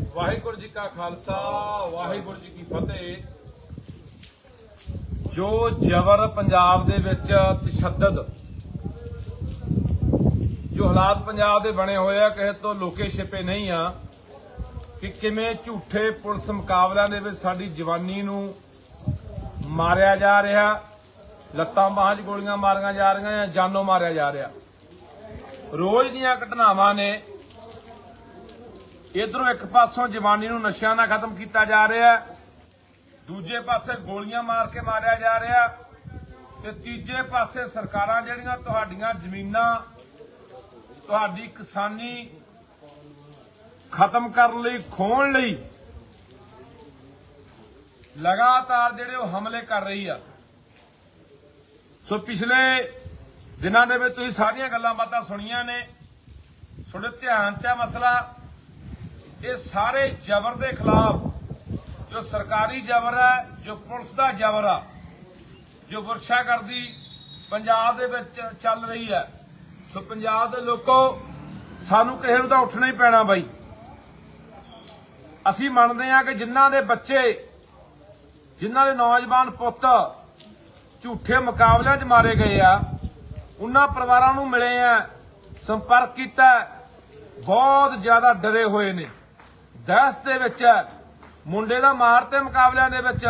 ਵਾਹਿਗੁਰੂ ਜੀ ਕਾ ਖਾਲਸਾ, ਵਾਹਿਗੁਰੂ ਜੀ ਕੀ ਫਤਿਹ। ਜੋ ਜ਼ਬਰ ਪੰਜਾਬ ਦੇ ਵਿੱਚ ਤਸ਼ੱਦਦ ਜੋ ਹਾਲਾਤ ਪੰਜਾਬ ਦੇ ਬਣੇ ਹੋਏ ਆ, ਕਿਸੇ ਤੋਂ ਲੋਕੇ ਛਿਪੇ ਨਹੀਂ ਆ, ਕਿ ਕਿਵੇਂ ਝੂਠੇ ਪੁਲਿਸ ਮੁਕਾਬਲਿਆਂ ਦੇ ਵਿੱਚ ਸਾਡੀ ਜਵਾਨੀ ਨੂੰ ਮਾਰਿਆ ਜਾ ਰਿਹਾ, ਲੱਤਾਂ ਬਾਹਾਂ 'ਚ ਗੋਲੀਆਂ ਮਾਰੀਆਂ ਜਾ ਰਹੀਆਂ ਜਾਂ ਜਾਨੋਂ ਮਾਰਿਆ ਜਾ ਰਿਹਾ। ਰੋਜ਼ ਦੀਆਂ ਘਟਨਾਵਾਂ ਨੇ ਇਧਰੋਂ ਇੱਕ ਪਾਸੋਂ ਜਵਾਨੀ ਨੂੰ ਨਸ਼ਿਆਂ ਨਾਲ ਖਤਮ ਕੀਤਾ ਜਾ ਰਿਹਾ ਹੈ। ਦੂਜੇ ਪਾਸੇ ਗੋਲੀਆਂ ਮਾਰ ਕੇ ਮਾਰਿਆ ਜਾ ਰਿਹਾ ਤੇ ਤੀਜੇ ਪਾਸੇ ਸਰਕਾਰਾਂ ਜਿਹੜੀਆਂ ਤੁਹਾਡੀਆਂ ਜ਼ਮੀਨਾਂ, ਤੁਹਾਡੀ ਕਿਸਾਨੀ ਖਤਮ ਕਰਨ ਲਈ ਖੋਣ ਲਈ ਲਗਾਤਾਰ ਜਿਹੜੇ ਉਹ ਹਮਲੇ ਕਰ ਰਹੀ ਆ। ਸੋ ਪਿਛਲੇ ਦਿਨਾਂ ਦੇ ਵਿੱਚ ਤੁਸੀਂ ਸਾਰੀਆਂ ਗੱਲਾਂ ਬਾਤਾਂ ਸੁਣੀਆਂ ਨੇ। ਤੁਹਾਡੇ ਧਿਆਨ 'ਚ ਆ ਮਸਲਾ। ਇਹ ਸਾਰੇ ਜ਼ਬਰ ਦੇ ਖਿਲਾਫ ਜੋ ਸਰਕਾਰੀ ਜ਼ਬਰ ਹੈ, ਜੋ ਪੁਲਿਸ ਦਾ ਜ਼ਬਰ ਆ, ਜੋ ਵਰਸ਼ਾ ਕਰਦੀ ਪੰਜਾਬ ਦੇ ਵਿੱਚ ਚੱਲ ਰਹੀ ਹੈ, ਸੋ ਪੰਜਾਬ ਦੇ ਲੋਕੋ ਸਾਨੂੰ ਕਿਸੇ ਨੂੰ ਤਾਂ ਉੱਠਣਾ ਹੀ ਪੈਣਾ ਬਾਈ। ਅਸੀਂ ਮੰਨਦੇ ਹਾਂ ਕਿ ਜਿਨ੍ਹਾਂ ਦੇ ਬੱਚੇ, ਜਿਨ੍ਹਾਂ ਦੇ ਨੌਜਵਾਨ ਪੁੱਤ ਝੂਠੇ ਮੁਕਾਬਲਿਆਂ 'ਚ ਮਾਰੇ ਗਏ ਆ, ਉਹਨਾਂ ਪਰਿਵਾਰਾਂ ਨੂੰ ਮਿਲੇ ਆ, ਸੰਪਰਕ ਕੀਤਾ, ਬਹੁਤ ਜ਼ਿਆਦਾ ਡਰੇ ਹੋਏ ਨੇ। ਦਹਿਸ਼ਤ ਦੇ ਵਿੱਚ, ਮੁੰਡੇ ਦਾ ਮਾਰ ਤੇ ਮੁਕਾਬਲਿਆਂ ਦੇ ਵਿੱਚ,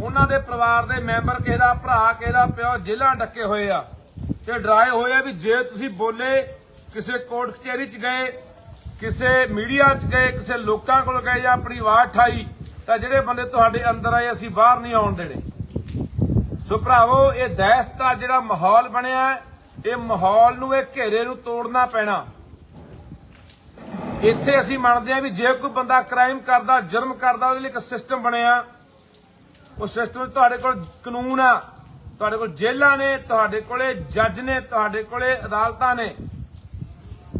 ਉਹਨਾਂ ਦੇ ਪਰਿਵਾਰ ਦੇ ਮੈਂਬਰ ਕਿਸੇ ਦਾ ਭਰਾ, ਕਿਸੇ ਦਾ ਪਿਓ ਜੇਲ੍ਹਾਂ ਡੱਕੇ ਹੋਏ ਆ। ਤੇ ਡਰਾਏ ਹੋਏ ਆ ਵੀ ਜੇ ਤੁਸੀਂ ਬੋਲੇ, ਕਿਸੇ ਕੋਰਟ ਕਚਹਿਰੀ 'ਚ ਗਏ, ਕਿਸੇ ਮੀਡੀਆ 'ਚ ਗਏ, ਕਿਸੇ ਲੋਕਾਂ ਕੋਲ ਗਏ ਜਾਂ ਆਪਣੀ ਆਵਾਜ਼ ਠਾਈ ਤਾਂ ਜਿਹੜੇ ਬੰਦੇ ਤੁਹਾਡੇ ਅੰਦਰ ਆਏ, ਅਸੀਂ ਬਾਹਰ ਨਹੀਂ ਆਉਣ ਦੇਣੇ। ਸੋ ਭਰਾਵੋ, ਇਹ ਦਹਿਸ਼ਤ ਦਾ ਜਿਹੜਾ ਮਾਹੌਲ ਬਣਿਆ, ਇਹ ਮਾਹੌਲ ਨੂੰ, ਇਹ ਘੇਰੇ ਨੂੰ ਤੋੜਨਾ ਪੈਣਾ। ਇੱਥੇ ਅਸੀਂ ਮੰਨਦੇ ਹਾਂ ਵੀ ਜੇ ਕੋਈ ਬੰਦਾ ਕ੍ਰਾਈਮ ਕਰਦਾ ਜੁਰਮ ਕਰਦਾ, ਉਹਦੇ ਲਈ ਇੱਕ ਸਿਸਟਮ ਬਣਿਆ। ਉਹ ਸਿਸਟਮ ਤੁਹਾਡੇ ਕੋਲ ਕਾਨੂੰਨ ਆ, ਤੁਹਾਡੇ ਕੋਲ ਜੇਲ੍ਹਾਂ ਨੇ, ਤੁਹਾਡੇ ਕੋਲੇ ਜੱਜ ਨੇ, ਤੁਹਾਡੇ ਕੋਲੇ ਅਦਾਲਤਾਂ ਨੇ।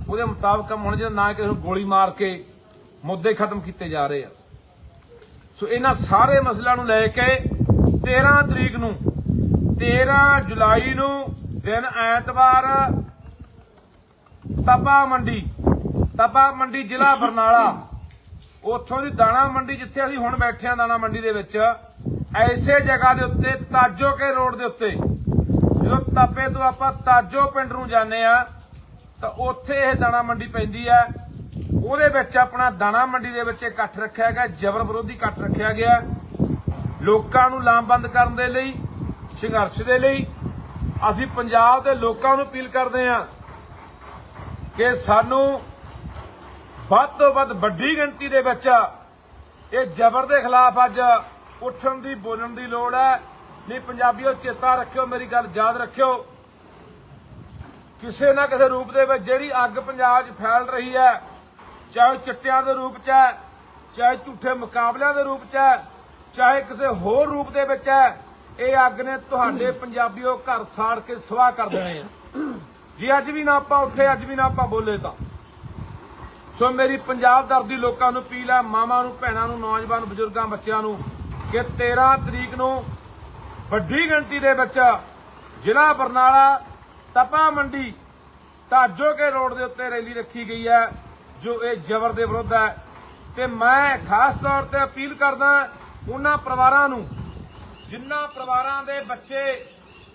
ਉਹਦੇ ਮੁਤਾਬਕ ਕੰਮ ਹੋਣਾ ਨਾ ਕਿ ਉਹਨੂੰ ਗੋਲੀ ਮਾਰ ਕੇ ਮੁੱਦੇ ਖਤਮ ਕੀਤੇ ਜਾ ਰਹੇ ਆ। ਸੋ ਇਹਨਾਂ ਸਾਰੇ ਮਸਲਿਆਂ ਨੂੰ ਲੈ ਕੇ 13 ਤਰੀਕ ਨੂੰ 13 ਜੁਲਾਈ ਨੂੰ ਦਿਨ ਐਤਵਾਰ ਤਪਾ ਮੰਡੀ ਤਪਾ ਮੰਡੀ ਜ਼ਿਲ੍ਹਾ ਬਰਨਾਲਾ। ਉੱਥੋਂ ਦੀ ਦਾਣਾ ਮੰਡੀ ਜਿੱਥੇ ਅਸੀਂ ਹੁਣ ਬੈਠੇ ਆ ਦਾਣਾ ਮੰਡੀ ਦੇ ਵਿੱਚ, ਐਸੇ ਜਗ੍ਹਾ ਦੇ ਉੱਤੇ, ਤਾਜੋ ਕੇ ਰੋਡ ਦੇ ਉੱਤੇ। ਜਦੋਂ ਤਾਪੇ ਤੋਂ ਆਪਾਂ ਤਾਜੋ ਪਿੰਡ ਨੂੰ ਜਾਂਦੇ ਆ ਤਾਂ ਉੱਥੇ ਇਹ ਦਾਣਾ ਮੰਡੀ ਪੈਂਦੀ ਆ ਉਹਦੇ ਵਿੱਚ ਆਪਣਾ ਦਾਣਾ ਮੰਡੀ ਦੇ ਵਿੱਚ ਇਕੱਠ ਰੱਖਿਆ ਗਿਆ, ਜਬਰ ਵਿਰੋਧੀ ਇਕੱਠ ਰੱਖਿਆ ਗਿਆ। ਲੋਕਾਂ ਨੂੰ ਲਾਮਬੰਦ ਕਰਨ ਦੇ ਲਈ, ਸੰਘਰਸ਼ ਦੇ ਲਈ, ਅਸੀਂ ਪੰਜਾਬ ਦੇ ਲੋਕਾਂ ਨੂੰ ਅਪੀਲ ਕਰਦੇ ਹਾਂ ਕਿ ਸਾਨੂੰ ਵੱਧ ਤੋਂ ਵੱਧ ਵੱਡੀ ਗਿਣਤੀ ਦੇ ਵਿੱਚ ਇਹ ਜ਼ਬਰ ਦੇ ਖਿਲਾਫ ਅੱਜ ਉੱਠਣ ਦੀ, ਬੋਲਣ ਦੀ ਲੋੜ ਹੈ। ਨਹੀਂ ਪੰਜਾਬੀਓ, ਚੇਤਾ ਰੱਖਿਓ, ਮੇਰੀ ਗੱਲ ਯਾਦ ਰੱਖਿਓ। ਕਿਸੇ ਨਾ ਕਿਸੇ ਰੂਪ ਦੇ ਵਿੱਚ ਜਿਹੜੀ ਅੱਗ ਪੰਜਾਬ 'ਚ ਫੈਲ ਰਹੀ ਹੈ, ਚਾਹੇ ਉਹ ਚਿੱਟਿਆਂ ਦੇ ਰੂਪ 'ਚ ਹੈ, ਚਾਹੇ ਝੂਠੇ ਮੁਕਾਬਲਿਆਂ ਦੇ ਰੂਪ 'ਚ ਹੈ, ਚਾਹੇ ਕਿਸੇ ਹੋਰ ਰੂਪ ਦੇ ਵਿੱਚ ਹੈ, ਇਹ ਅੱਗ ਨੇ ਤੁਹਾਡੇ ਪੰਜਾਬੀਓ ਘਰ ਸਾੜ ਕੇ ਸਵਾਹ ਕਰ ਦੇਣੇ ਆ। ਜੇ ਅੱਜ ਵੀ ਨਾ ਆਪਾਂ ਉੱਠੇ, ਅੱਜ ਵੀ ਨਾ ਆਪਾਂ ਬੋਲੇ ਤਾਂ। ਸੋ ਮੇਰੀ ਪੰਜਾਬ ਦਰਦੀ ਲੋਕਾਂ ਨੂੰ ਅਪੀਲ ਹੈ, ਮਾਵਾਂ ਨੂੰ, ਭੈਣਾਂ ਨੂੰ, ਨੌਜਵਾਨ, ਬਜ਼ੁਰਗਾਂ, ਬੱਚਿਆਂ ਨੂੰ ਕਿ 13 ਤਰੀਕ ਨੂੰ ਵੱਡੀ ਗਿਣਤੀ ਦੇ ਵਿੱਚ ਜ਼ਿਲ੍ਹਾ ਬਰਨਾਲਾ ਤਪਾ ਮੰਡੀ ਤਾਜੋ ਕੇ ਰੋਡ ਦੇ ਉੱਤੇ ਰੈਲੀ ਰੱਖੀ ਗਈ ਹੈ, ਜੋ ਇਹ ਜ਼ਬਰ ਦੇ ਵਿਰੁੱਧ ਹੈ। ਤੇ ਮੈਂ ਖਾਸ ਤੌਰ ਤੇ ਅਪੀਲ ਕਰਦਾ ਉਹਨਾਂ ਪਰਿਵਾਰਾਂ ਨੂੰ ਜਿਨ੍ਹਾਂ ਪਰਿਵਾਰਾਂ ਦੇ ਬੱਚੇ,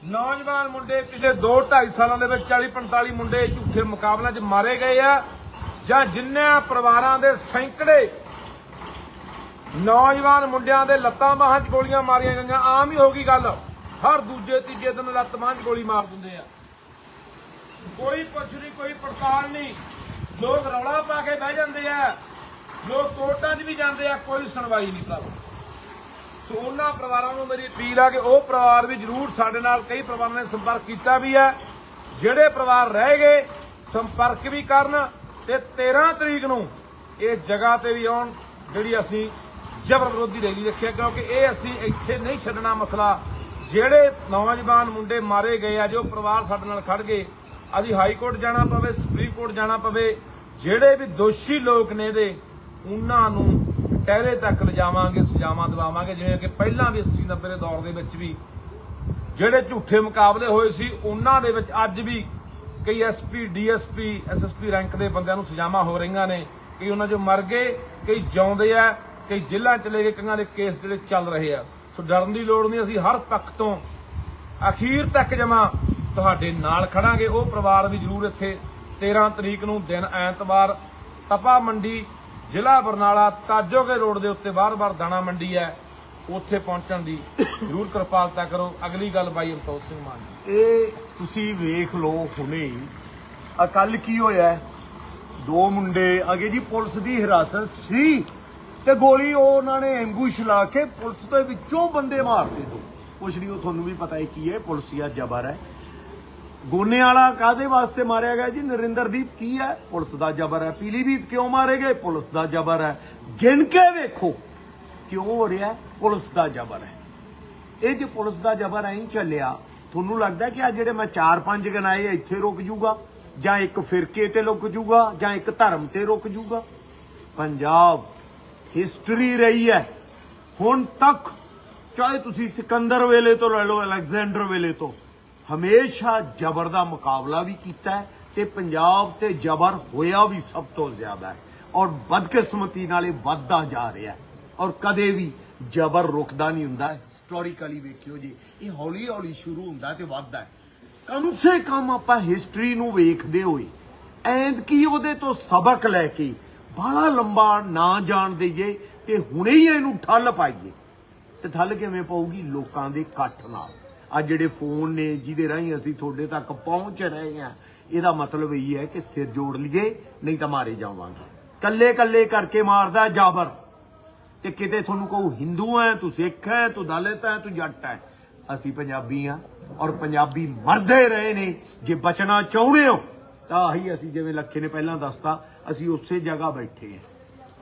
ਨੌਜਵਾਨ ਮੁੰਡੇ ਪਿਛਲੇ 2 2.5 ਸਾਲਾਂ ਦੇ ਵਿੱਚ 40 45 ਮੁੰਡੇ ਝੂਠੇ ਮੁਕਾਬਲਿਆਂ 'ਚ ਮਾਰੇ ਗਏ ਆ ਜਾਂ ਜਿੰਨਿਆਂ ਪਰਿਵਾਰਾਂ ਦੇ ਸੈਂਕੜੇ ਨੌਜਵਾਨ ਮੁੰਡਿਆਂ ਦੇ ਲੱਤਾਂ ਬਾਹਾਂ 'ਚ ਗੋਲੀਆਂ ਮਾਰੀਆਂ ਗਈਆਂ ਆਮ ਹੀ ਹੋ ਗਈ ਗੱਲ। ਹਰ ਦੂਜੇ, ਤੀਜੇ ਦਿਨ ਲੱਤ ਬਾਹਾਂ 'ਚ ਗੋਲੀ ਮਾਰ ਦਿੰਦੇ ਆ। ਕੋਈ ਕੁਛ ਨਹੀਂ, ਕੋਈ ਪੜਤਾਲ ਨਹੀਂ। ਲੋਕ ਰੌਲਾ ਪਾ ਕੇ ਬਹਿ ਜਾਂਦੇ ਆ। ਲੋਕ ਕੋਰਟਾਂ 'ਚ ਵੀ ਜਾਂਦੇ ਆ, ਕੋਈ ਸੁਣਵਾਈ ਨਹੀਂ ਭਰਾਵਾ। ਸੋ ਉਹਨਾਂ ਪਰਿਵਾਰਾਂ ਨੂੰ ਮੇਰੀ ਅਪੀਲ ਆ ਕਿ ਉਹ ਪਰਿਵਾਰ ਵੀ ਜਰੂਰ ਸਾਡੇ ਨਾਲ ਕਈ ਪਰਿਵਾਰਾਂ ਨੇ ਸੰਪਰਕ ਕੀਤਾ ਵੀ ਹੈ। ਜਿਹੜੇ ਪਰਿਵਾਰ ਰਹਿ ਗਏ, ਸੰਪਰਕ ਵੀ ਕਰਨ। ਤੇ 13 ਤਰੀਕ ਨੂੰ ਇਹ ਜਗ੍ਹਾ ਤੇ ਵੀ ਆਉਣ, ਜਿਹੜੀ ਅਸੀਂ ਜ਼ਬਰ ਵਿਰੋਧੀ ਰੈਲੀ ਰੱਖਿਆ ਕਿਉਂਕਿ ਇਹ ਅਸੀਂ ਇੱਥੇ ਨਹੀਂ ਛੱਡਣਾ ਮਸਲਾ। ਜਿਹੜੇ ਨੌਜਵਾਨ ਮੁੰਡੇ ਮਾਰੇ ਗਏ ਆ, ਜੋ ਪਰਿਵਾਰ ਸਾਡੇ ਨਾਲ ਖੜ ਗਏ, ਅਸੀਂ ਹਾਈ ਕੋਰਟ ਜਾਣਾ ਪਵੇ, ਸੁਪਰੀਮ ਕੋਰਟ ਜਾਣਾ ਪਵੇ, ਜਿਹੜੇ ਵੀ ਦੋਸ਼ੀ ਲੋਕ ਨੇ ਇਹਦੇ, ਉਹਨਾਂ ਨੂੰ ਟਹਿਰੇ ਤੱਕ ਲਿਜਾਵਾਂਗੇ, ਸਜ਼ਾਵਾਂ ਦਿਵਾਵਾਂਗੇ, ਜਿਵੇਂ ਕਿ ਪਹਿਲਾਂ ਵੀ 80 90 ਦੇ ਦੌਰ ਦੇ ਵਿੱਚ ਵੀ, ਜਿਹੜੇ ਝੂਠੇ ਮੁਕਾਬਲੇ ਹੋਏ ਸੀ, ਉਹਨਾਂ ਦੇ ਵਿੱਚ ਅੱਜ ਵੀ ਕਈ ਐਸਪੀ ਡੀਐਸਪੀ, ਐਸਐਸਪੀ ਰੈਂਕ ਦੇ ਬੰਦਿਆਂ ਨੂੰ ਸਜ਼ਾਵਾਂ ਹੋ ਰਹੀਆਂ ਨੇ। ਕਈ ਉਹਨਾਂ 'ਚ ਮਰ ਗਏ, ਕਈ ਜਿਉਂਦੇ ਆ, ਕਈ ਜੇਲ੍ਹਾਂ ਚਲੇ ਗਏ ਕਈਆਂ ਦੇ ਕੇਸ ਜਿਹੜੇ ਚੱਲ ਰਹੇ ਆ। ਸੋ ਡਰਨ ਦੀ ਲੋੜ ਨਹੀਂ, ਅਸੀਂ ਹਰ ਪੱਖ ਤੋਂ ਅਖੀਰ ਤੱਕ ਜਮਾ ਤੁਹਾਡੇ ਨਾਲ ਖੜਾਂਗੇ। ਉਹ ਪਰਿਵਾਰ ਵੀ ਜ਼ਰੂਰ ਇੱਥੇ 13 ਤਰੀਕ ਨੂੰ ਦਿਨ ਐਤਵਾਰ ਤਪਾ ਮੰਡੀ, ਜ਼ਿਲ੍ਹਾ ਬਰਨਾਲਾ, ਤਾਜੋਗੇ ਰੋਡ ਦੇ ਉੱਤੇ ਬਾਰ-ਬਾਰ ਦਾਣਾ ਮੰਡੀ ਹੈ। ਉੱਥੇ ਪਹੁੰਚਣ ਦੀ ਜ਼ਰੂਰ ਕਿਰਪਾਲਤਾ ਕਰੋ। ਅਗਲੀ ਗੱਲ ਬਾਈ ਅਮਤੋਤ ਸਿੰਘ ਮਾਨ ਜੀ। ਇਹ ਤੁਸੀਂ ਵੇਖ ਲਓ ਹੁਣੇ। ਹੀ ਆ ਕੱਲ ਕੀ ਹੋਇਆ? ਦੋ ਮੁੰਡੇ ਅਗੇ ਜੀ ਪੁਲਿਸ ਦੀ ਹਿਰਾਸਤ ਸੀ ਤੇ ਗੋਲੀ ਉਹ ਉਹਨਾਂ ਨੇ ਐਂਬੂਸ਼ ਲਾ ਕੇ ਪੁਲਿਸ ਦੇ ਵਿੱਚੋਂ ਬੰਦੇ ਮਾਰਦੇ ਦੋ ਕੁਛ ਨਹੀਂ, ਉਹ ਤੁਹਾਨੂੰ ਵੀ ਪਤਾ ਹੈ ਕੀ ਹੈ ਪੁਲਿਸੀਆ ਜਬਰ ਹੈ। ਗੋਨੇ ਵਾਲਾ ਕਾਦੇ ਵਾਸਤੇ ਮਾਰਿਆ ਗਿਆ ਜੀ? ਨਰਿੰਦਰਦੀਪ ਕੀ ਹੈ? ਪੁਲਿਸ ਦਾ ਜਬਰ ਹੈ। ਪੀਲੀਭੀਤ ਕਿਉਂ ਮਾਰੇ ਗਏ? ਪੁਲਿਸ ਦਾ ਜਬਰ ਹੈ। ਗਿਣ ਕੇ ਵੇਖੋ। ਕਿਉਂ ਹੋ ਰਿਹਾ? ਪੁਲਿਸ ਦਾ ਜਬਰ ਹੈ। ਇਹ ਜੇ ਪੁਲਿਸ ਦਾ ਜਬਰ ਐਂ ਚੱਲਿਆ, ਤੁਹਾਨੂੰ ਲੱਗਦਾ ਕਿ ਆ ਜਿਹੜੇ ਮੈਂ ਚਾਰ ਪੰਜ ਗਨਾਏ ਇੱਥੇ ਰੁਕ ਜੂਗਾ? ਜਾਂ ਇੱਕ ਫਿਰਕੇ ਤੇ ਰੁਕ ਜੂਗਾ? ਜਾਂ ਇੱਕ ਧਰਮ ਤੇ ਰੁਕ ਜੂਗਾ? ਪੰਜਾਬ ਹਿਸਟਰੀ ਰਹੀ ਹੈ। ਹੁਣ ਤੱਕ ਚਾਹੇ ਤੁਸੀਂ ਸਿਕੰਦਰ ਵੇਲੇ ਤੋਂ ਲੈ ਲਓ, ਅਲੈਗਜ਼ੈਂਡਰ ਵੇਲੇ ਤੋਂ, ਹਮੇਸ਼ਾ ਜ਼ਬਰ ਦਾ ਮੁਕਾਬਲਾ ਵੀ ਕੀਤਾ ਹੈ ਤੇ ਪੰਜਾਬ ਤੇ ਜ਼ਬਰ ਹੋਇਆ ਵੀ ਸਭ ਤੋਂ ਜ਼ਿਆਦਾ ਹੈ। ਔਰ ਬਦਕਿਸਮਤੀ ਨਾਲ ਇਹ ਵੱਧਦਾ ਜਾ ਰਿਹਾ ਹੈ। ਔਰ ਕਦੇ ਵੀ ਜ਼ਬਰ ਰੁਕਦਾ ਨਹੀਂ ਹੁੰਦਾ। ਹਿਸਟੋਰੀਕਲੀ ਵੇਖਿਓ ਜੀ, ਇਹ ਹੌਲੀ ਹੌਲੀ ਸ਼ੁਰੂ ਹੁੰਦਾ ਤੇ ਵੱਧਦਾ ਕਮ ਸੇ ਕਮ ਆਪਾਂ ਹਿਸਟਰੀ ਨੂੰ ਵੇਖਦੇ ਹੋਏ ਐਂਦ ਕੀ ਉਹਦੇ ਤੋਂ ਸਬਕ ਲੈ ਕੇ ਬਾਹਲਾ ਲੰਬਾ ਨਾ ਜਾਣ ਦਈਏ ਤੇ ਹੁਣੇ ਹੀ ਇਹਨੂੰ ਠੱਲ ਪਾਈਏ। ਤੇ ਠੱਲ ਕਿਵੇਂ ਪਊਗੀ? ਲੋਕਾਂ ਦੇ ਇਕੱਠ ਨਾਲ। ਆ ਜਿਹੜੇ ਫੋਨ ਨੇ, ਜਿਹਦੇ ਰਾਹੀਂ ਅਸੀਂ ਤੁਹਾਡੇ ਤੱਕ ਪਹੁੰਚ ਰਹੇ ਹਾਂ, ਇਹਦਾ ਮਤਲਬ ਇਹ ਹੈ ਕਿ ਸਿਰ ਜੋੜ ਲਈਏ, ਨਹੀਂ ਤਾਂ ਮਾਰੇ ਜਾਵਾਂਗੇ। ਕੱਲੇ ਕੱਲੇ ਕਰਕੇ ਮਾਰਦਾ ਜਾਬਰ। ਤੇ ਕਿਤੇ ਤੁਹਾਨੂੰ ਕਹੂ ਹਿੰਦੂ ਹੈ, ਤੂੰ ਸਿੱਖ ਹੈ, ਤੂੰ ਦਲਿਤ ਹੈ, ਤੂੰ ਜੱਟ ਹੈ। ਅਸੀਂ ਪੰਜਾਬੀ ਆ ਔਰ ਪੰਜਾਬੀ ਮਰਦੇ ਰਹੇ ਨੇ। ਜੇ ਬਚਣਾ ਚਾਹੁੰਦੇ ਹੋ, ਤਾਂ ਆਹੀ ਅਸੀਂ ਜਿਵੇਂ ਲੱਖੇ ਨੇ ਪਹਿਲਾਂ ਦੱਸਤਾ, ਅਸੀਂ ਉਸੇ ਜਗ੍ਹਾ ਬੈਠੇ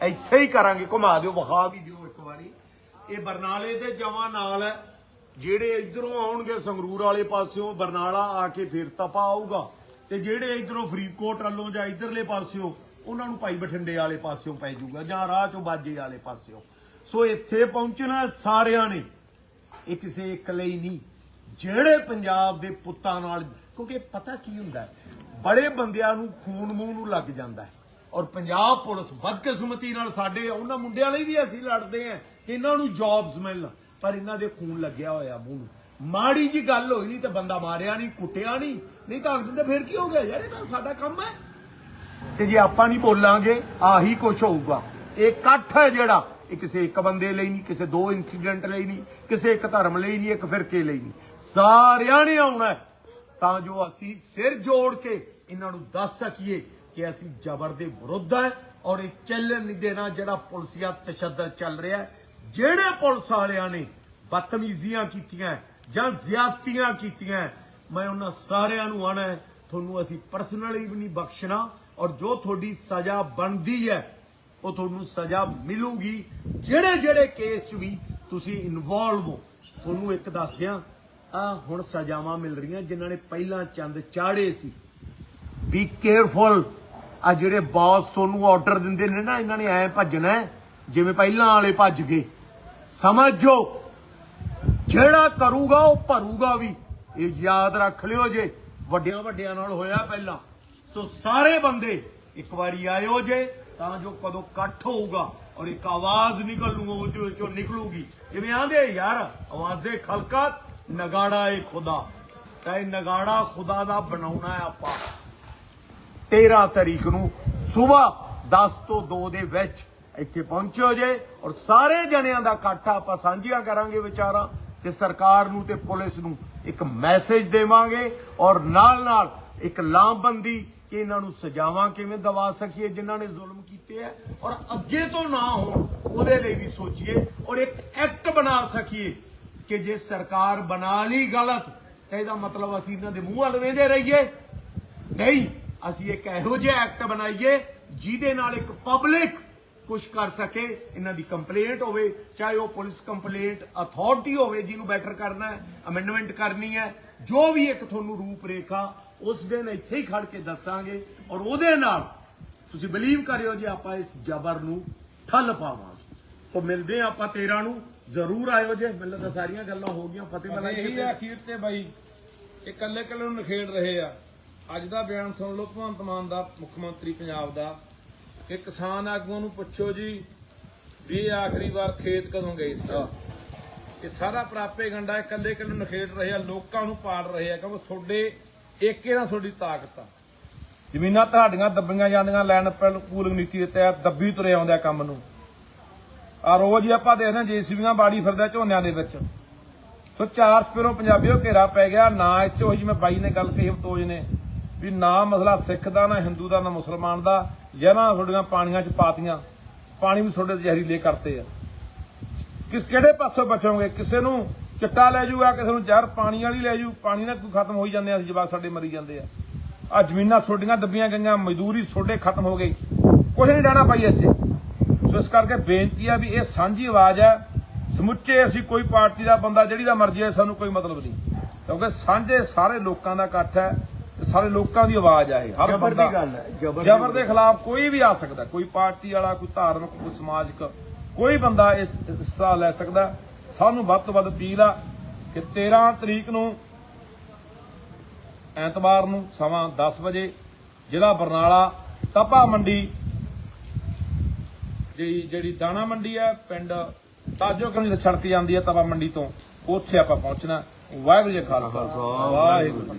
ਆ ਇੱਥੇ ਹੀ ਕਰਾਂਗੇ। ਘੁਮਾ ਦਿਓ, ਵਿਖਾ ਵੀ ਦਿਓ ਇੱਕ ਵਾਰੀ। ਇਹ ਬਰਨਾਲੇ ਦੇ ਜਵਾਂ ਨਾਲ ਹੈ। ਜਿਹੜੇ ਇਧਰੋਂ ਆਉਣਗੇ ਸੰਗਰੂਰ ਵਾਲੇ ਪਾਸਿਓਂ, ਬਰਨਾਲਾ ਆ ਕੇ ਫਿਰ ਤਪਾ ਆਊਗਾ। ਤੇ ਜਿਹੜੇ ਇਧਰੋਂ ਫਰੀਦਕੋਟ ਵੱਲੋਂ ਜਾਂ ਇਧਰਲੇ ਪਾਸਿਓਂ ਉਹਨਾਂ ਨੂੰ ਭਾਈ ਬਠਿੰਡੇ ਵਾਲੇ ਪਾਸਿਓਂ ਪੈ ਜਾਊਗਾ ਜਾਂ ਰਾਹ ਚੋਂ ਬਾਜੇ ਵਾਲੇ ਪਾਸਿਓਂ। ਸੋ ਇੱਥੇ ਪਹੁੰਚਣਾ ਸਾਰਿਆਂ ਨੇ। ਇਹ ਕਿਸੇ ਇੱਕ ਲਈ ਨਹੀਂ, ਜਿਹੜੇ ਪੰਜਾਬ ਦੇ ਪੁੱਤਾਂ ਨਾਲ, ਕਿਉਂਕਿ ਪਤਾ ਕੀ ਹੁੰਦਾ ਬੜੇ ਬੰਦਿਆਂ ਨੂੰ ਖੂਨ ਮੂੰਹ ਨੂੰ ਲੱਗ ਜਾਂਦਾ ਹੈ। ਔਰ ਪੰਜਾਬ ਪੁਲਿਸ ਬਦਕਿਸਮਤੀ ਨਾਲ ਸਾਡੇ, ਉਹਨਾਂ ਮੁੰਡਿਆਂ ਲਈ ਵੀ ਅਸੀਂ ਲੜਦੇ ਆਂ ਕਿ ਇਹਨਾਂ ਨੂੰ ਜੌਬਸ ਮਿਲਣ, ਪਰ ਇਹਨਾਂ ਦੇ ਖੂਨ ਲੱਗਿਆ ਹੋਇਆ ਮੂੰਹ ਨੂੰ। ਮਾੜੀ ਜੀ ਗੱਲ ਹੋਈ ਨਹੀਂ ਤੇ ਬੰਦਾ ਮਾਰਿਆ ਨਹੀਂ, ਕੁੱਟਿਆ ਨਹੀਂ ਨਹੀਂ ਤਾਂ ਅਗਲੇ ਦਿਨ ਫੇਰ ਕੀ ਹੋ ਗਿਆ? ਯਾਰ ਇਹ ਤਾਂ ਸਾਡਾ ਕੰਮ ਹੈ। ਤੇ ਜੇ ਆਪਾਂ ਨਹੀਂ ਬੋਲਾਂਗੇ, ਆਹੀ ਕੁਝ ਹੋਊਗਾ। ਇਹ ਇਕੱਠ ਹੈ ਜਿਹੜਾ। ਇਹ ਕਿਸੇ ਇੱਕ ਬੰਦੇ ਲਈ ਨਹੀਂ, ਕਿਸੇ ਦੋ ਇਨਸੀਡੈਂਟ ਲਈ ਨਹੀਂ, ਕਿਸੇ ਇੱਕ ਧਰਮ ਲਈ ਨਹੀਂ, ਇੱਕ ਫਿਰਕੇ ਲਈ ਨਹੀਂ। ਸਾਰਿਆਂ ਨੇ ਆਉਣਾ ਤਾਂ ਜੋ ਅਸੀਂ ਸਿਰ ਜੋੜ ਕੇ ਇਹਨਾਂ ਨੂੰ ਦੱਸ ਸਕੀਏ ਕਿ ਅਸੀਂ ਜ਼ਬਰ ਦੇ ਵਿਰੁੱਧ ਹੈ ਔਰ ਇਹ ਚੱਲਣ ਨਹੀਂ ਦੇਣਾ ਜਿਹੜਾ ਪੁਲਸੀਆ ਤਸ਼ੱਦਦ ਚੱਲ ਰਿਹਾ ਜਿਹੜੇ ਪੁਲਿਸ ਵਾਲਿਆਂ ਨੇ ਬਦਤਮੀਜ਼ੀਆਂ ਕੀਤੀਆਂ ਜਾਂ ਜ਼ਿਆਦਤੀਆਂ ਕੀਤੀਆਂ ਮੈਂ ਉਹਨਾਂ ਸਾਰਿਆਂ ਨੂੰ ਆਣਾ ਤੁਹਾਨੂੰ ਅਸੀਂ ਪਰਸਨਲੀ ਵੀ ਨਹੀਂ ਬਖਸ਼ਣਾ। ਔਰ ਜੋ ਤੁਹਾਡੀ ਸਜ਼ਾ ਬਣਦੀ ਹੈ, ਉਹ ਤੁਹਾਨੂੰ ਸਜ਼ਾ ਮਿਲੂਗੀ। ਜਿਹੜੇ ਜਿਹੜੇ ਕੇਸ 'ਚ ਵੀ ਤੁਸੀਂ ਇਨਵੋਲਵ ਹੋ, ਤੁਹਾਨੂੰ ਇੱਕ ਦੱਸ ਦਿਆਂ ਆ ਹੁਣ ਸਜ਼ਾਵਾਂ ਮਿਲ ਰਹੀਆਂ ਜਿਨ੍ਹਾਂ ਨੇ ਪਹਿਲਾਂ ਚੰਦ ਚਾੜੇ ਸੀ। ਬੀ ਕੇਅਰਫੁਲ ਆ ਜਿਹੜੇ ਬਾਸ ਤੁਹਾਨੂੰ ਆਰਡਰ ਦਿੰਦੇ ਨੇ ਨਾ, ਇਹਨਾਂ ਨੇ ਐ ਭੱਜਣਾ ਜਿਵੇਂ ਪਹਿਲਾਂ ਵਾਲੇ ਭੱਜ ਗਏ। ਸਮਝੋ, ਜਿਹੜਾ ਕਰੂਗਾ ਉਹ ਭਰੂਗਾ ਵੀ। ਇਹ ਯਾਦ ਰੱਖ ਲਿਓ ਜੇ, ਵੱਡਿਆਂ ਵੱਡਿਆਂ ਨਾਲ ਹੋਇਆ ਪਹਿਲਾਂ। ਸੋ ਸਾਰੇ ਬੰਦੇ ਇੱਕ ਵਾਰੀ ਆਇਓ ਜੇ, ਤਾਂ ਜੋ ਕਦੋਂ ਇਕੱਠ ਹੋਊਗਾ ਔਰ ਇੱਕ ਆਵਾਜ਼ ਨਿਕਲੂਗਾ ਉਹਦੇ ਵਿੱਚੋਂ ਨਿਕਲੂਗੀ। ਜਿਵੇਂ ਆਂਦੇ ਯਾਰ ਆਵਾਜ਼ੇ ਖਲਕਤ ਨਗਾੜਾ ਏ ਖੁਦਾ। ਤਾਂ ਇਹ ਨਗਾੜਾ ਖੁਦਾ ਦਾ ਬਣਾਉਣਾ ਹੈ ਆਪਾਂ। 13 ਤਰੀਕ ਨੂੰ ਸਵੇਰ 10 ਤੋਂ 2 ਦੇ ਵਿੱਚ ਇੱਥੇ ਪਹੁੰਚਿਓ ਜੇ ਔਰ ਸਾਰੇ ਜਣਿਆਂ ਦਾ ਇਕੱਠ ਆਪਾਂ ਸਾਂਝੀਆਂ ਕਰਾਂਗੇ ਵਿਚਾਰਾਂ ਤੇ ਸਰਕਾਰ ਨੂੰ ਤੇ ਪੁਲਿਸ ਨੂੰ ਇੱਕ ਮੈਸੇਜ ਦੇਵਾਂਗੇ ਔਰ ਨਾਲ ਨਾਲ ਇੱਕ ਲਾਮਬੰਦੀ ਕਿ ਇਹਨਾਂ ਨੂੰ ਸਜ਼ਾਵਾਂ ਕਿਵੇਂ ਦਵਾ ਸਕੀਏ, ਜਿਨ੍ਹਾਂ ਨੇ ਜ਼ੁਲਮ ਕੀਤੇ ਹੈ ਔਰ ਅੱਗੇ ਤੋਂ ਨਾ ਹੋਣ, ਉਹਦੇ ਲਈ ਵੀ ਸੋਚੀਏ ਔਰ ਇੱਕ ਐਕਟ ਬਣਾ ਸਕੀਏ ਕਿ ਜੇ ਸਰਕਾਰ ਬਣਾ ਲਈ ਗਲਤ, ਤਾਂ ਇਹਦਾ ਮਤਲਬ ਅਸੀਂ ਇਹਨਾਂ ਦੇ ਮੂੰਹ ਵੱਲ ਵੇਂਦੇ ਰਹੀਏ। ਨਹੀਂ, ਅਸੀਂ ਇੱਕ ਇਹੋ ਜਿਹਾ ਐਕਟ ਬਣਾਈਏ, ਜਿਹਦੇ ਨਾਲ ਇੱਕ ਪਬਲਿਕ ਕੁਝ ਕਰ ਸਕੇ, ਇਹਨਾਂ ਦੀ ਕੰਪਲੇਂਟ ਹੋਵੇ, ਚਾਹੇ ਉਹ ਪੁਲਿਸ ਕੰਪਲੇਂਟ ਅਥਾਰਟੀ ਹੋਵੇ, ਜਿਹਨੂੰ ਬੈਟਰ ਕਰਨਾ ਹੈ ਅਮੈਂਡਮੈਂਟ ਕਰਨੀ ਹੈ, ਜੋ ਵੀ ਇੱਕ ਤੁਹਾਨੂੰ ਰੂਪ ਰੇਖਾ ਉਸ ਦਿਨ ਇੱਥੇ ਹੀ ਖੜ ਕੇ ਦੱਸਾਂਗੇ ਔਰ ਉਹਦੇ ਨਾਲ ਤੁਸੀਂ ਬਲੀਵ ਕਰਿਓ ਜੇ ਆਪਾਂ ਇਸ ਜ਼ਬਰ ਨੂੰ ਠੱਲ ਪਾਵਾਂਗੇ। ਸੋ ਮਿਲਦੇ ਹਾਂ ਆਪਾਂ 13 ਨੂੰ ਜ਼ਰੂਰ ਆਇਓ ਜੇ। ਮੈਨੂੰ ਲੱਗਦਾ ਸਾਰੀਆਂ ਗੱਲਾਂ ਹੋ ਗਈਆਂ ਫਤਿਹ ਮਲਾ ਇਹੀ ਆ ਅਖੀਰ ਤੇ ਬਾਈ ਇਹ ਕੱਲੇ ਕੱਲੇ ਨੂੰ ਨਖੇੜ ਰਹੇ ਆ। ਅੱਜ ਦਾ ਬਿਆਨ ਸੁਣ ਲਓ ਭਗਵੰਤ ਮਾਨ ਦਾ ਮੁੱਖ ਮੰਤਰੀ ਪੰਜਾਬ ਦਾ। ਕਿ ਕਿਸਾਨ ਆਗੂਆਂ ਨੂੰ ਪੁੱਛੋ ਜੀ ਵੀ ਇਹ ਆਖਰੀ ਵਾਰ ਖੇਤ ਕਦੋਂ ਗਏ ਸੀ? ਇਹ ਸਾਰਾ ਪ੍ਰਾਪੇ ਗੰਡਾ ਇਕੱਲੇ ਇਕੱਲੇ ਨਖੇੜ ਰਹੇ ਆ ਲੋਕਾਂ ਨੂੰ ਪਾੜ ਰਹੇ ਆ ਕਿਉਂਕਿ ਤੁਹਾਡੇ ਏਕੇ ਨਾਲ ਤੁਹਾਡੀ ਤਾਕਤ ਆ। ਜ਼ਮੀਨਾਂ ਤੁਹਾਡੀਆਂ ਦੱਬੀਆਂ ਜਾਂਦੀਆਂ, ਲੈਣ ਪੂਲਿੰਗ ਨੀਤੀ ਦੇ ਤਹਿਤ ਦੱਬੀ ਤੁਰੇ ਆਉਂਦੇ ਕੰਮ ਨੂੰ। ਆ ਰੋਜ਼ ਹੀ ਆਪਾਂ ਦੇਖਦੇ ਜੀਸੀਬੀਆਂ ਬਾੜੀ ਫਿਰਦਾ ਝੋਨਿਆਂ ਦੇ ਵਿੱਚ। ਸੋ ਚਾਰ ਸਪਿਰੋਂ ਪੰਜਾਬੀਓ, ਘੇਰਾ ਪੈ ਗਿਆ, ਨਾ ਇੱਥੇ ਉਹ ਜਿਵੇਂ ਬਾਈ ਨੇ ਗੱਲ ਕਹੀ ਬਤੋਜ ਨੇ ਵੀ ਨਾ ਮਸਲਾ ਸਿੱਖ ਦਾ, ਨਾ ਹਿੰਦੂ ਦਾ, ਨਾ ਮੁਸਲਮਾਨ ਦਾ ਜਨਾਂ ਤੁਹਾਡੀਆਂ ਪਾਣੀਆਂ ਚ ਪਾਤੀਆਂ। ਪਾਣੀ ਵੀ ਤੁਹਾਡੇ ਜ਼ਹਿਰੀਲੇ ਕਰਤੇ ਆ। ਕਿਸ ਕਿਹੜੇ ਪਾਸੋਂ ਬਚੋਗੇ? ਕਿਸੇ ਨੂੰ ਚਿੱਟਾ ਲੈ ਜਾਊਗਾ ਕਿਸੇ ਨੂੰ ਜ਼ਹਿਰ ਪਾਣੀ ਵਾਲੀ ਲੈ ਜਾਊ ਪਾਣੀ ਨਾਲ ਕੋਈ ਖਤਮ ਹੋਈ ਜਾਂਦੇ ਆ ਅਸੀਂ ਜਵਾਕ ਸਾਡੇ ਮਰੀ ਜਾਂਦੇ ਆ। ਆ ਜ਼ਮੀਨਾਂ ਛੋਡੀਆਂ ਦੱਬੀਆਂ ਗਈਆਂ ਮਜ਼ਦੂਰੀ ਛੋਡੇ ਖਤਮ ਹੋ ਗਈ। ਕੁਝ ਨਹੀਂ ਰਹਿਣਾ ਪਾਈ ਇੱਥੇ। ਸੋ ਇਸ ਕਰਕੇ ਬੇਨਤੀ ਆ ਵੀ ਇਹ ਸਾਂਝੀ ਆਵਾਜ਼ ਹੈ ਸਮੁੱਚੇ ਅਸੀਂ ਕੋਈ ਪਾਰਟੀ ਦਾ ਬੰਦਾ ਜਿਹੜੀ ਦਾ ਮਰਜ਼ੀ ਹੈ ਸਾਨੂੰ ਕੋਈ ਮਤਲਬ ਨਹੀਂ। ਕਿਉਂਕਿ ਸਾਂਝੇ ਸਾਰੇ ਲੋਕਾਂ ਦਾ ਇਕੱਠ ਹੈ ਸਾਰੇ ਲੋਕਾਂ ਦੀ ਆਵਾਜ਼ ਆ ਇਹ। ਹਰ ਜ਼ਬਰ ਦੀ ਗੱਲ ਹੈ, ਜ਼ਬਰ ਦੇ ਖਿਲਾਫ ਕੋਈ ਵੀ ਆ ਸਕਦਾ। ਕੋਈ ਪਾਰਟੀ ਵਾਲਾ ਕੋਈ ਧਾਰਮਿਕ ਕੋਈ ਸਮਾਜਿਕ ਕੋਈ ਬੰਦਾ ਇਸ ਹਿੱਸਾ ਲੈ ਸਕਦਾ। ਸਾਨੂੰ ਵੱਧ ਤੋਂ ਵੱਧ ਅਪੀਲ ਆ ਕਿ 13 ਤਰੀਕ ਨੂੰ, ਐਤਵਾਰ ਨੂੰ ਸਮਾਂ 10 ਵਜੇ ਜ਼ਿਲ੍ਹਾ ਬਰਨਾਲਾ ਤਪਾ ਮੰਡੀ, ਜਿਹੜੀ ਜਿਹੜੀ ਦਾਣਾ ਮੰਡੀ ਹੈ ਪਿੰਡ ਤਾਜੋ ਕਨੀ ਤੋਂ ਸੜਕ ਜਾਂਦੀ ਹੈ ਤਪਾ ਮੰਡੀ ਤੋਂ, ਉੱਥੇ ਆਪਾਂ ਪਹੁੰਚਣਾ। ਵਾਹਿਗੁਰੂ ਜੀ ਖਾਲਸਾ। ਵਾਹਿਗੁਰੂ